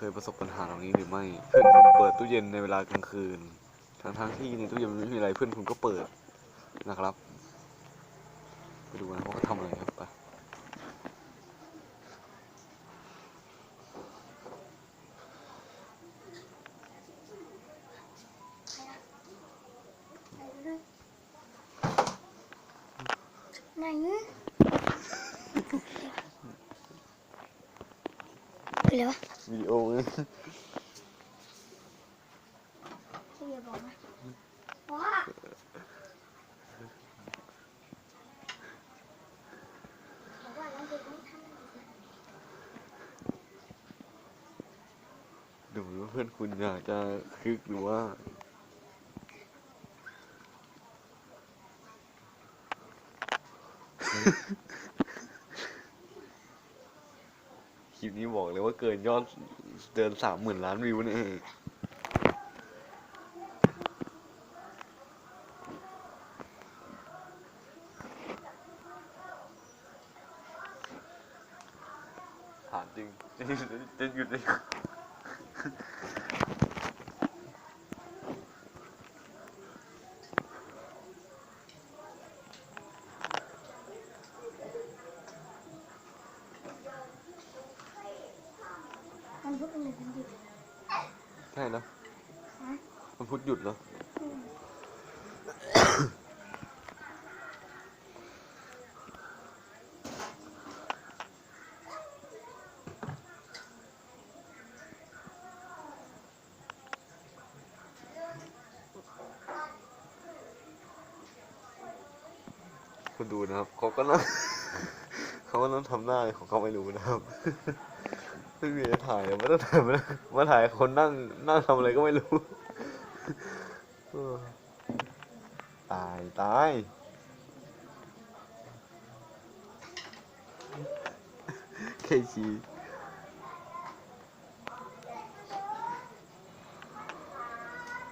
เคยประสบปัญหาเหล่านี้หรือไม่ เพื่อนคุณเปิดตู้เย็นในเวลากลางคืน ทั้งทั้งๆที่ในตู้เย็นมันไม่มีอะไรเพื่อนคุณก็เปิดนะครับ ไปดูนะว่าเขาทำอะไรครับไปไหน คืออะไรวะวิดีโอไงพี่อย่าบอกนะว้าบอกว่าเราเด็กไม่ทำดูว่าเพื่อนคุณอยากจะคึกหรือว่า คลิปนี้บอกเลยว่าเกินยอดเดินสามหมื่นล้านวิวนี่เองถามจริงจะหยุดจะหยุด เลยมันพูดเป็นหนึ่งเป็นดิบใช่นะฮะมันพุธหยุดเหรออืมคุณดูนะครับเขาก็นั่งเขาก็นั่งทำหน้าของเขาไม่รู้นะครับ ไม่มีอะไรถ่ายมาตั้งแต่มามาถ่ายคนนั่งนั่งทำอะไรก็ไม่รู้ ตายตายเคชี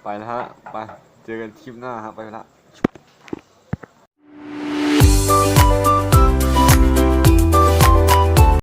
ไปนะฮะ ไป เจอกันคลิปหน้าครับไปละ